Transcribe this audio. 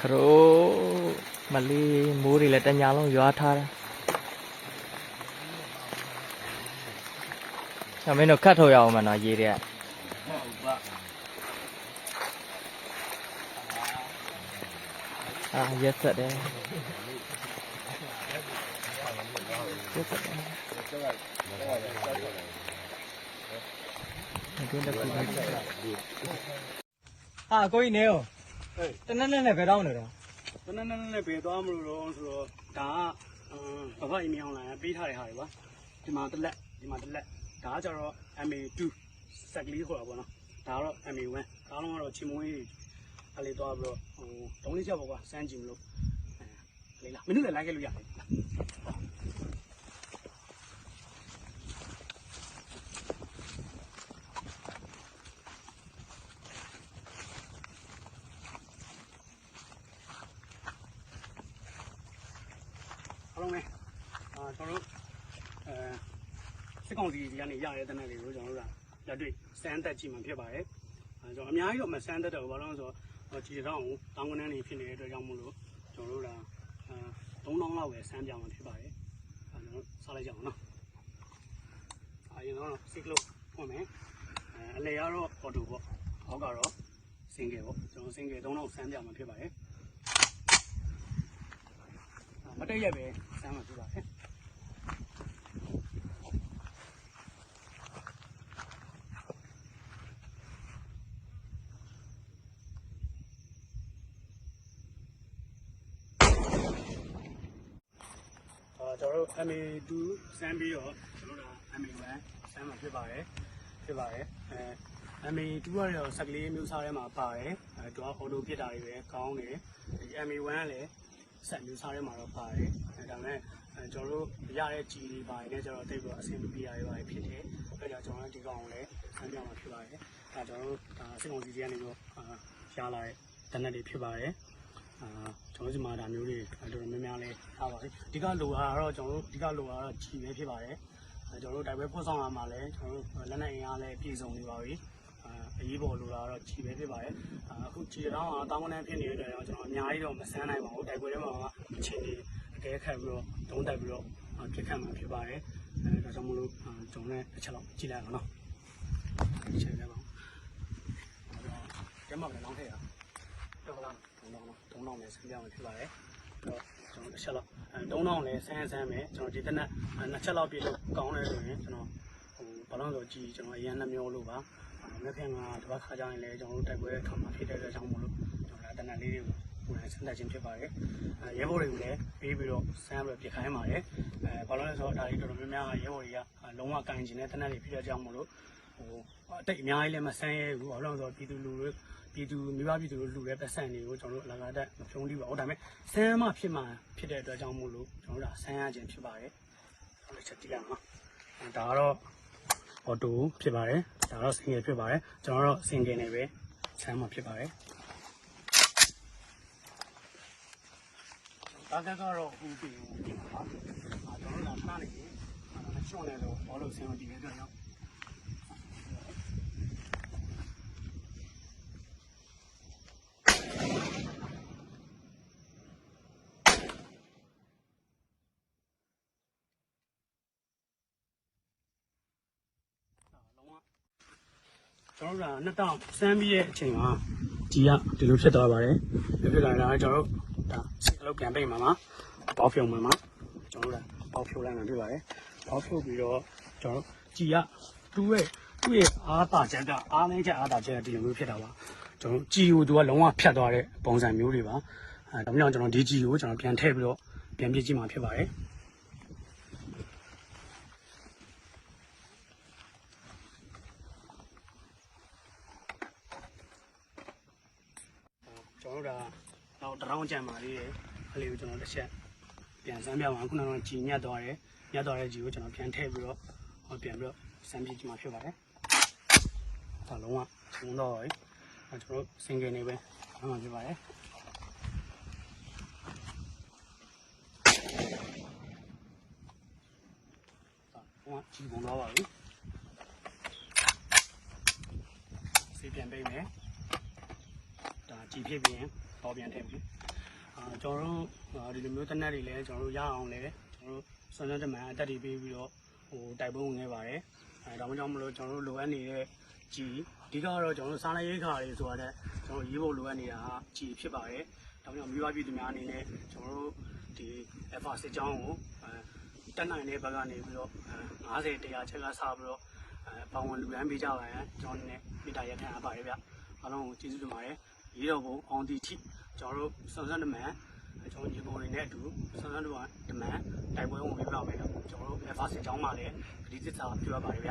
ခရိုးမလေးမိုးတွေလည်းတညာလုံးရွာထားတယ်။အမင်းတို့ခတ်ထုတ်ရအောင်မနော်ရေတွေကအာရက်ဆက်တယ်ရက်ဆက်တယ်ဒီတော့ဒီအာကိုကြီးနေရော တနက်နဲ့နဲ့ဘယ်တော့နေတော့တနက်နက်နဲ့ဘယ်သွားမလို့တော့ဆိုတော့ဒါကဘဘအီမေးအွန်လိုင်းပေးထားတဲ့ဟာတွေပါဒီမှာတစ်လက်ဒီမှာတစ်လက်ဒါကကြတော့ MA2 စက်ကလေးခေါ်တာပေါ့နော်ဒါကတော့ MA1 အားလုံးကတော့ချီမွေးအလေးသွားပြီးတော့ဟိုတုံးလေးချက်ပေါ့ကွာစမ်းကြည့်မလို့အဲလေးလားမင်းတို့လည်းလိုက်ခဲ့လို့ရတယ် အားလုံးပဲအာကျွန်တော်တို့အဲစစ်ကောင်စီတွေကနေရတဲ့တနက်တွေကိုကျွန်တော်တို့ကလက်တွေ့စမ်းသက်ကြည့်မှဖြစ်ပါတယ်အဲကျွန်တော်အများကြီးတော့မစမ်းသက်တော့ဘူးဘာလို့လဲဆိုတော့ကြည်တောင်းတောင်းကနန်းနေဖြစ်နေတဲ့အတွက်ကြောင့်မို့လို့ကျွန်တော်တို့ကအဲ3000လောက်ပဲစမ်းပြမှဖြစ်ပါတယ်အဲကျွန်တော်စားလိုက်ကြအောင်နော်အရင်တော့စစ်ကလို့ဖွင့်မယ်အဲအလေကတော့အော်တိုပေါ့ဟောက်ကတော့စင်ကယ်ပေါ့ကျွန်တော်စင်ကယ်3000စမ်းပြမှဖြစ်ပါတယ် မတက်ရက်ပဲစမ်းမှဖြစ်ပါတယ်အာကျွန်တော်တို့ MA2 စမ်းပြီးတော့ကျွန်တော်တို့က MA1 စမ်းမှာဖြစ်ပါတယ်ဖြစ်ပါတယ်အဲ MA2 ကတော့စက်ကလေးမျိုးစားထဲမှာပါတယ်အဲသူကအော်တိုဖြစ်တာတွေပဲကောင်းတယ်ဒီ MA1 ကလည်း ဆက်မျိုးစားထဲမှာတော့ပါတယ်အဲဒါပေမဲ့အဲကျွန်တော်တို့ရတဲ့ G တွေပါတယ်နဲ့ကျွန်တော်တိတ်ပြီးတော့အဆင်ပြေရရပါတယ်ဖြစ်တယ်အဲဒါကြောင့်ကျွန်တော်တို့ဒီကောင်ကိုလည်းစမ်းပြမှာဖြစ်ပါတယ်အဲကျွန်တော်တို့ဒါစစ်ကောင်စီကြီးကနေတော့အာရလာတဲ့တနက်တွေဖြစ်ပါတယ်အာကျွန်တော်ဒီမှာဒါမျိုးတွေတော်တော်များများလေးထားပါပြီအဓိကလိုတာကတော့ကျွန်တော်တို့အဓိကလိုတာကတော့ခြီပဲဖြစ်ပါတယ်အဲကျွန်တော်တို့တိုက်ပွဲပို့ဆောင်လာမှာလည်းကျွန်တော်တို့လက်နက်အင်အားလည်းပြည်စုံနေပါပြီအာအရေးပေါ်လိုတာကတော့ခြီပဲဖြစ်ပါတယ်အာအ ခုခြီတောင်းအောင်တောင်းကနန်းဖြစ်နေတဲ့အတွက်ကျွန်တော်အများကြီးတော့မဆန်းနိုင်ပါဘူးတိုက်ပွဲထဲမှာအချိန်ကြီးအကဲခတ်ပြီးတော့တုံးတက်ပြီးတော့ပြစ်ခတ်မှာဖြစ်ပါတယ်အဲဒါကြောင့်မလို့ကျွန်တော်လည်းတစ်ချက်လောက်ကြည့်လိုက်အောင်နော်တစ်ချက်လည်းပါကျမကလည်းလောင်းထည့်ရတော့လား3000 3000နဲ့ဆင်းပြအောင်ဖြစ်ပါတယ်တော့ကျွန်တော်တစ်ချက်လောက်အဲ3000နဲ့ဆန်းဆန်းမယ်ကျွန်တော်ဒီတနက်နှစ်ချက်လောက်ပြည့်လို့ကောင်းတယ်ဆိုရင်ကျွန်တော်ဟိုဘာလို့လဲဆိုကြည်ကျွန်တော်အရန်နှမျိုးလို့ပါ မြက်ခင်ကတပတ်ခါကြရင်လည်းကျွန်တော်တို့တိုက်ပွဲထောင်မှာဖြစ်တဲ့အတွက်ကြောင့်မို့လို့ကျွန်တော်တနက်လေးတွေကိုကိုယ်တိုင်ဆန်းသက်ခြင်းဖြစ်ပါတယ်အဲရဲဘော်တွေကိုလည်းပေးပြီးတော့ဆန်းပြီးပြခိုင်းပါတယ်အဲဘာလို့လဲဆိုတော့ဒါတွေတော်တော်များများရဲဘော်တွေကလုံးဝကင်ကျင်တဲ့တနက်တွေဖြစ်တဲ့ကြောင့်မို့လို့ဟိုအတိတ်အများကြီးလည်းမဆန်းရဲဘူးဘာလို့လဲဆိုတော့ပြည်သူလူတွေပြည်သူမိဘပြည်သူတို့လူတဲ့ပတ်စံတွေကိုကျွန်တော်တို့အလကားတက်မဖြုံးလိပါဘူးဒါပေမဲ့ဆန်းမဖြစ်မှဖြစ်တဲ့အတွက်ကြောင့်မို့လို့ကျွန်တော်တို့ကဆန်းရခြင်းဖြစ်ပါတယ်ကျွန်တော်ချက်ကြည့်ရအောင်နော်ဒါကတော့အော်တိုဖြစ်ပါတယ် ဒါတော့ single ဖြစ်ပါတယ်ကျွန်တော်တို့ single နဲ့ပဲဆန်းမဖြစ်ပါတယ်ဒါကတော့ဟူပီဟူပီပါကျွန်တော်တို့ကနှားနေပြီရှော့နေတော့ဘောလို့ဆင်းမတည်တဲ့အတွ က်ကြောင့်ကျွန်တော်တို့ကနှစ်တောင်စမ်းပြီးရဲ့အချိန်မှာကြီးကဒီလိုဖြစ်သွားပါတယ်ဖြစ်ဖြစ်လာတာကျွန်တော်တို့ဒါစိတ်လုံးပြန်ပိတ်မှာမှာပေါက်ဖြုံမှာမှာကျွန်တော်တို့ကပေါက်ဖြုံလိုက်မှာဖြစ်ပါတယ်ပေါက်ဖြုံပြီးတော့ကျွန်တော်တို့ကြီးကသူ့ရဲ့သူ့ရဲ့အားတာချက်ကအားနေချက်အားတာချက်ကဒီလိုမျိုးဖြစ်တာပါကျွန်တော်ကြီးကိုသူကလုံးဝဖြတ်သွားတဲ့ပုံစံမျိုးတွေပါအဲဒါကြောင့်ကျွန်တော်ဒီကြီးကိုကျွန်တော်ပြန်ထည့်ပြီးတော့ပြန်ပြည့်ကြည့်မှာဖြစ်ပါတယ် ကျွန် တော်တို့ကတော့တရောင်းကြံပါလေးတယ်အလေးကိုကျွန်တော်တစ်ချက်ပြန်စမ်းပြပါခုနကတော့ကြည်ညက်သွားတယ်ညက်သွားတဲ့ကြည်ကိုကျွန်တော်ပြန်ထည့်ပြီးတော့ဟောပြန်ပြီးတော့စမ်းပြကြည့်မှာဖြစ်ပါတယ်ဒါလုံးဝချုံတော့ရယ်အဲကျွန်တော်တို့ single နေပဲအမှန်ဖြစ်ပါတယ်ဒါလုံးဝကြည်ပုံတော့ပါပြီစေးပြန်ပိတ်မယ်ဒါ G ကြည်ဖြစ်ပြီးရင်ပေါ်ပြန်ထည့်ပြီအာကျွန်တော်တို့ဒီလိုမျိုးတနက်တွေလည်းကျွန်တော်တို့ရအောင်လည်းကျွန်တော်တို့ဆွမ်းစမ်းတမန်အတက်တွေပေးပြီးတော့ဟိုတိုက်ပွဲဝင်ခဲ့ပါတယ်အဲဒါကြောင့်မလို့ကျွန်တော်တို့လိုအပ်နေတဲ့ကြည်အဓိကတော့ကျွန်တော်တို့စားနပ်ရိက္ခာတွေဆိုတာတဲ့ကျွန်တော်ရေးဖို့လိုအပ်နေတာကကြည်ဖြစ်ပါတယ်ဒါကြောင့်မိဘပြည်သူများအနေနဲ့ကျွန်တော်တို့ဒီ F4 စစ်ကြောင်းကိုအဲတက်နိုင်တဲ့ဘက်ကနေပြီးတော့50တရားချက်ကစားပြီးတော့အဲပေါဝင်လူရန်ပေးကြပါရန်ကျွန်တော်အနေနဲ့မိတာရက်ခံရပါတယ်ဗျအားလုံးကိုကျေးဇူးတင်ပါတယ် ရေးတော်ဘုံအောင်တီထိကျွန်တော်တို့စုံစမ်းတမန်ကျွန်တော်ညီကိုတွေနဲ့အတူစုံစမ်းတမန်တမန်တိုက်ပွဲဝင်ပြီးပါမယ်လို့ကျွန်တော်တို့ F4 စစ်ကြောင်းမှာလည်းပဋိသစ္စာပြုရပါတယ်ဗျ